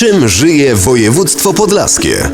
Czym żyje województwo podlaskie?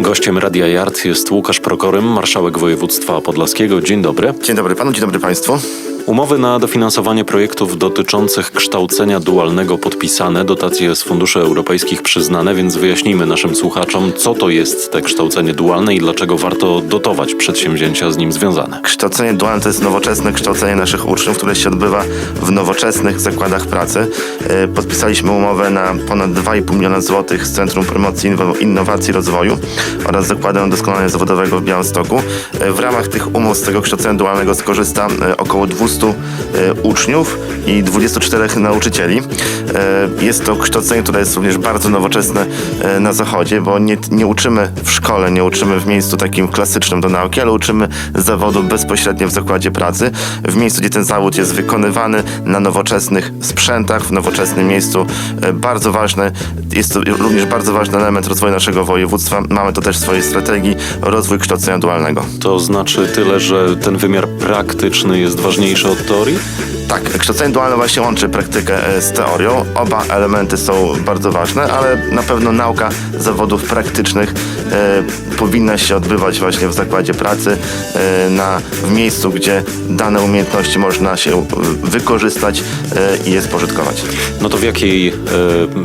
Gościem Radia Yard jest Łukasz Prokorym, marszałek województwa podlaskiego. Dzień dobry. Dzień dobry panu, dzień dobry państwu. Umowy na dofinansowanie projektów dotyczących kształcenia dualnego podpisane, dotacje z funduszy europejskich przyznane, więc wyjaśnijmy naszym słuchaczom, co to jest te kształcenie dualne i dlaczego warto dotować przedsięwzięcia z nim związane. Kształcenie dualne to jest nowoczesne kształcenie naszych uczniów, które się odbywa w nowoczesnych zakładach pracy. E, Podpisaliśmy umowę na ponad 2,5 miliona złotych z Centrum Promocji Inno- Innowacji i Rozwoju oraz Zakładem Doskonalenia Zawodowego w Białymstoku. E, W ramach tych umów z tego kształcenia dualnego skorzysta e, około 200 e, uczniów i 24 nauczycieli. E, Jest to kształcenie, które jest również bardzo nowoczesne e, na zachodzie, bo nie, nie uczymy w szkole, nie uczymy w miejscu takim klasycznym do nauki, ale uczymy zawodu bezpośrednio w zakładzie pracy, w miejscu, gdzie ten zawód jest wykonywany na nowoczesnych sprzętach, w nowoczesnym miejscu. Bardzo ważne, jest to również bardzo ważny element rozwoju naszego województwa. Mamy to też w swojej strategii rozwój kształcenia dualnego. To znaczy tyle, że ten wymiar praktyczny jest ważniejszy od teorii? Tak, kształcenie dualne właśnie łączy praktykę e, z teorią. Oba elementy są bardzo ważne, ale na pewno nauka zawodów praktycznych e, powinna się odbywać właśnie w zakładzie pracy, e, na, w miejscu, gdzie dane umiejętności można się e, wykorzystać e, i je spożytkować. No to w jakiej e,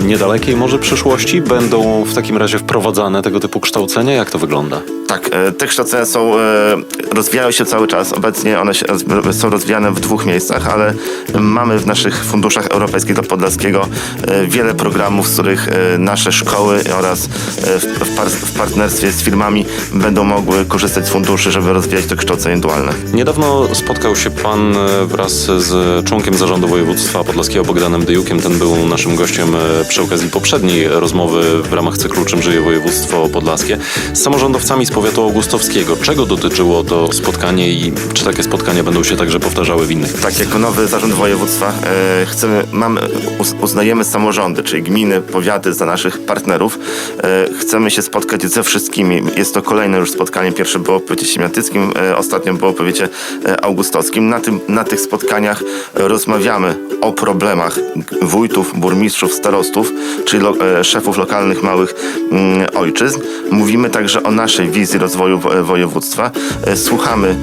niedalekiej może przyszłości będą w takim razie wprowadzane tego typu kształcenia? Jak to wygląda? Tak, e, te kształcenia są, e, rozwijają się cały czas. Obecnie one się, roz- są rozwijane w dwóch miejscach, ale mamy w naszych funduszach europejskich do Podlaskiego e, wiele programów, z których e, nasze szkoły oraz e, w, par, w partnerstwie z firmami będą mogły korzystać z funduszy, żeby rozwijać to kształcenie dualne. Niedawno spotkał się pan e, wraz z członkiem zarządu województwa podlaskiego Bogdanem Dyjukiem. Ten był naszym gościem e, przy okazji poprzedniej rozmowy w ramach cyklu Czym żyje województwo podlaskie z samorządowcami z powiatu augustowskiego. Czego dotyczyło to spotkanie i czy takie spotkania będą się także powtarzały w innych? Tak, jako nowy zarząd województwa e, chcemy, mamy, uz, uznajemy samorządy, czyli gminy, powiaty za naszych partnerów. E, chcemy się spotkać ze wszystkimi. Jest to kolejne już spotkanie. Pierwsze było w powiecie siemiatyckim, e, ostatnio było w powiecie e, augustowskim. Na, tym, na tych spotkaniach rozmawiamy o problemach wójtów, burmistrzów, starostów, czyli lo, e, szefów lokalnych małych mm, ojczyzn. Mówimy także o naszej wizji rozwoju wo- województwa. E, słuchamy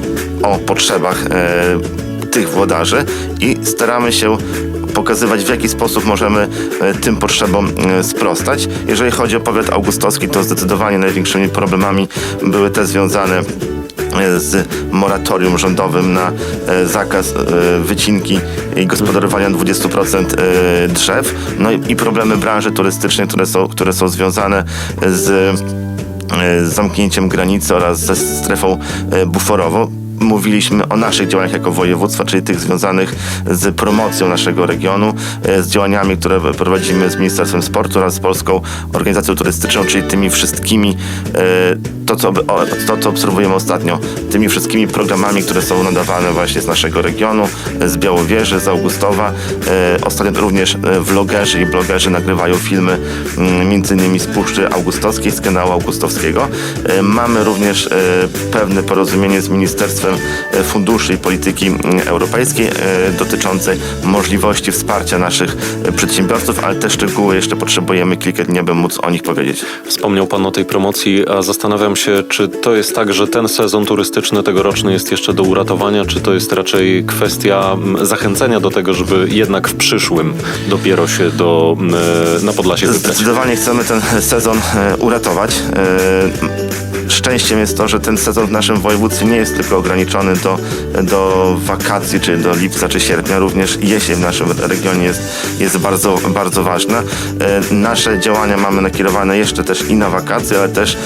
o potrzebach e, tych włodarzy i staramy się pokazywać, w jaki sposób możemy e, tym potrzebom sprostać. Jeżeli chodzi o powiat augustowski, to zdecydowanie największymi problemami były te związane z moratorium rządowym na zakaz wycinki i gospodarowania 20% e, drzew, no i, problemy branży turystycznej, które są, które są związane z z zamknięciem granicy oraz ze strefą e, buforową. Mówiliśmy o naszych działaniach jako województwa, czyli tych związanych z promocją naszego regionu, e, z działaniami, które prowadzimy z Ministerstwem Sportu oraz z Polską Organizacją Turystyczną, czyli tymi wszystkimi, e, to co, to co obserwujemy ostatnio, tymi wszystkimi programami, które są nadawane właśnie z naszego regionu, e, z Białowieży, z Augustowa. Ostatnio również vlogerzy i blogerzy nagrywają filmy mm, innymi z Puszczy Augustowskiej, z kanału Augustowskiego. Mamy również pewne porozumienie z Ministerstwem e, Funduszy i Polityki mm, Europejskiej e, dotyczące możliwości wsparcia naszych e, przedsiębiorców, ale te szczegóły jeszcze potrzebujemy kilka dni, aby móc o nich powiedzieć. Wspomniał Pan o tej promocji, a zastanawiam się, czy to jest tak, że ten sezon turystyczny tegoroczny jest jeszcze do uratowania, czy to jest raczej kwestia zachęcenia do tego, żeby jednak w przyszłym dopiero się do, na Podlasie wybrać. Zdecydowanie chcemy ten sezon uratować. Szczęściem jest to, że ten sezon w naszym województwie nie jest tylko ograniczony do, do wakacji, czyli do lipca czy sierpnia. Również jesień w naszym regionie jest, jest bardzo, bardzo ważna. E, Nasze działania mamy nakierowane jeszcze też i na wakacje, ale też e,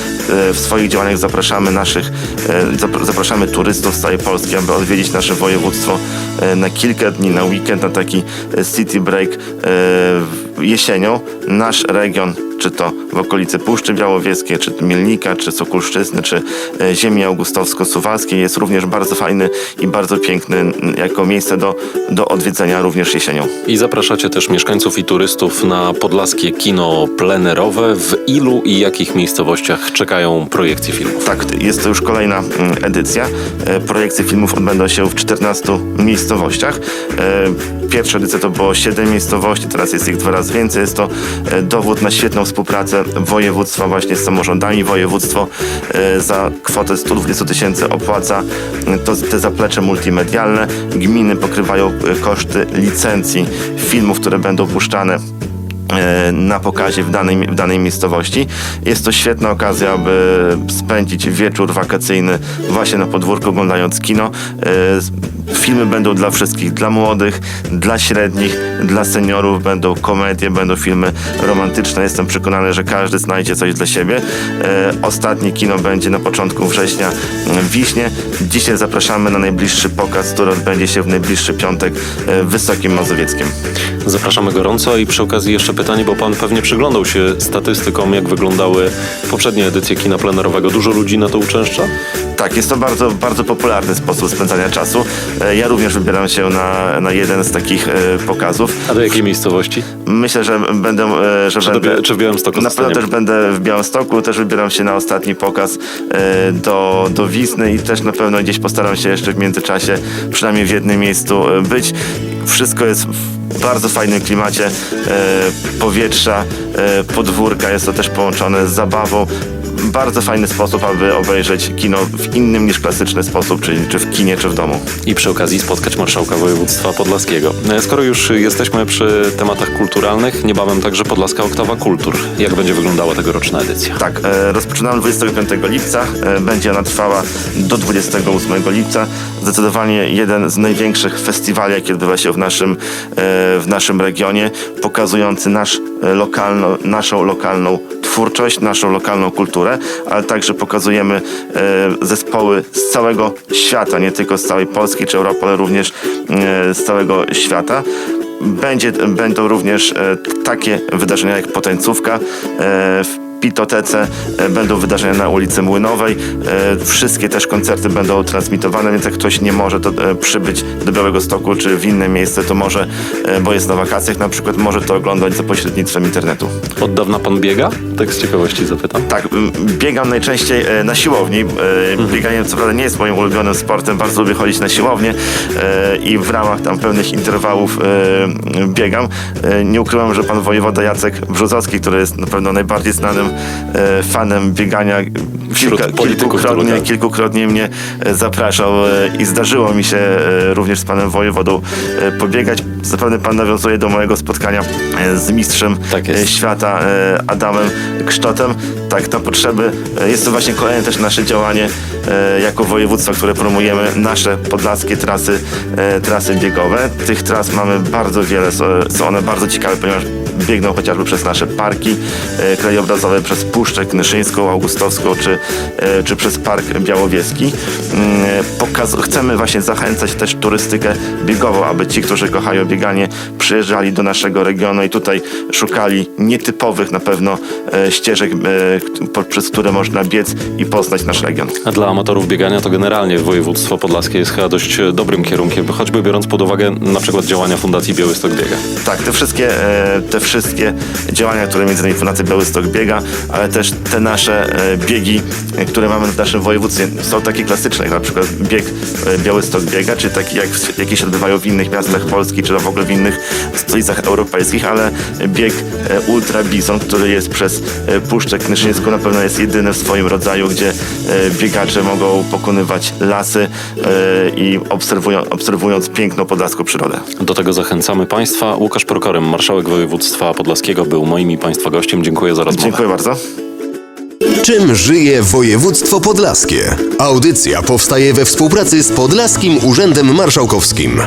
w swoich działaniach zapraszamy naszych, e, zapr- zapraszamy turystów z całej Polski, aby odwiedzić nasze województwo na kilka dni, na weekend, na taki city break jesienią. Nasz region czy to w okolicy Puszczy Białowieskiej, czy Mielnika, czy Sokulszczyzny, czy e, ziemi augustowsko-suwalskiej jest również bardzo fajny i bardzo piękny jako miejsce do, do odwiedzenia również jesienią. I zapraszacie też mieszkańców i turystów na podlaskie kino plenerowe. W ilu i jakich miejscowościach czekają projekcje filmów? Tak, jest to już kolejna mm, edycja. E, Projekcje filmów odbędą się w 14 miejscowościach. E, pierwsza edycja to było 7 miejscowości, teraz jest ich dwa razy więcej. Jest to e, dowód na świetną współpracę województwa właśnie z samorządami. Województwo e, za kwotę 120 tysięcy opłaca e, to, te zaplecze multimedialne. Gminy pokrywają koszty licencji filmów, które będą puszczane na pokazie w danej, w danej miejscowości. Jest to świetna okazja, aby spędzić wieczór wakacyjny właśnie na podwórku oglądając kino. E, Filmy będą dla wszystkich, dla młodych, dla średnich, dla seniorów, będą komedie, będą filmy romantyczne. Jestem przekonany, że każdy znajdzie coś dla siebie. E, Ostatnie kino będzie na początku września w Wiśnie. Dzisiaj zapraszamy na najbliższy pokaz, który odbędzie się w najbliższy piątek e, w Wysokim Mazowieckiem. Zapraszamy gorąco i przy okazji jeszcze pytanie, bo pan pewnie przyglądał się statystykom, jak wyglądały poprzednie edycje kina plenerowego. Dużo ludzi na to uczęszcza? Tak, jest to bardzo, bardzo popularny sposób spędzania czasu. E, Ja również wybieram się na, na jeden z takich e, pokazów. A do jakiej miejscowości? Myślę, że będę. e, Że Czy, będę czy w Białymstoku na pewno też będę w Białymstoku, też wybieram się na ostatni pokaz do, do Wisny i też na pewno gdzieś postaram się jeszcze w międzyczasie przynajmniej w jednym miejscu być. Wszystko jest w bardzo fajnym klimacie e, powietrza, e, podwórka, jest to też połączone z zabawą. Bardzo fajny sposób, aby obejrzeć kino w innym niż klasyczny sposób, czyli czy w kinie, czy w domu. I przy okazji spotkać marszałka województwa podlaskiego. E, Skoro już jesteśmy przy tematach kulturalnych, niebawem także Podlaska Oktawa Kultur. Jak będzie wyglądała tegoroczna edycja? Tak, e, rozpoczynamy 25 lipca, e, będzie ona trwała do 28 lipca. Zdecydowanie jeden z największych festiwali, jaki odbywa się w naszym, w naszym regionie, pokazujący nasz, lokalno, naszą lokalną twórczość, naszą lokalną kulturę, ale także pokazujemy e, zespoły z całego świata, nie tylko z całej Polski czy Europy, ale również e, z całego świata. Będzie, będą również e, takie wydarzenia jak Potencówka e, w Pitotece e, będą wydarzenia na ulicy Młynowej. E, Wszystkie też koncerty będą transmitowane, więc jak ktoś nie może to, e, przybyć do Białego Stoku czy w inne miejsce, to może, bo jest na wakacjach na przykład, może to oglądać za pośrednictwem internetu. Od dawna pan biega? Tak z ciekawości zapytam. Tak, biegam najczęściej na siłowni. E, Bieganie co prawda nie jest moim ulubionym sportem, bardzo lubię chodzić na siłownię i w ramach tam pewnych interwałów biegam. Nie ukrywam, że pan wojewoda Jacek Brzozowski, który jest na pewno najbardziej znanym fanem biegania, polityków kilkukrotnie, kilkukrotnie mnie e, zapraszał e, i zdarzyło mi się e, również z panem wojewodą e, pobiegać. Zapewne pan nawiązuje do mojego spotkania e, z mistrzem Tak e, świata e, Adamem Ksztotem. Tak, na potrzeby. e, Jest to właśnie kolejne też nasze działanie e, jako województwa, które promujemy nasze podlaskie trasy, e, trasy biegowe. Tych tras mamy bardzo wiele, są one bardzo ciekawe, ponieważ biegną chociażby przez nasze parki e, krajobrazowe, przez Puszczę Knyszyńską, Augustowską, czy, e, czy przez Park Białowieski. Mm, Pokaz- chcemy właśnie zachęcać też turystykę biegową, aby ci, którzy kochają bieganie, przyjeżdżali do naszego regionu i tutaj szukali nietypowych na pewno e, ścieżek, e, przez które można biec i poznać nasz region. A dla amatorów biegania to generalnie województwo podlaskie jest chyba dość e, dobrym kierunkiem, choćby biorąc pod uwagę na przykład działania Fundacji Białystok Biega. Tak, te wszystkie, e, te wszystkie działania, które między innymi Fundacja Białystok biega, ale też te nasze e, biegi, które mamy w naszym województwie, są takie klasyczne, jak na przykład bieg e, Białystok biega, czy taki jak, jakie się odbywają w innych miastach Polski, czy w ogóle w innych stolicach europejskich, ale bieg e, Ultra Bison, który jest przez Puszczę Knyszyńską, na pewno jest jedyny w swoim rodzaju, gdzie biegacze mogą pokonywać lasy i obserwują, obserwując piękną podlaską przyrodę. Do tego zachęcamy Państwa. Łukasz Prokorym, marszałek województwa podlaskiego, był moim i Państwa gościem. Dziękuję za rozmowę. Dziękuję bardzo. Czym żyje województwo podlaskie? Audycja powstaje we współpracy z Podlaskim Urzędem Marszałkowskim.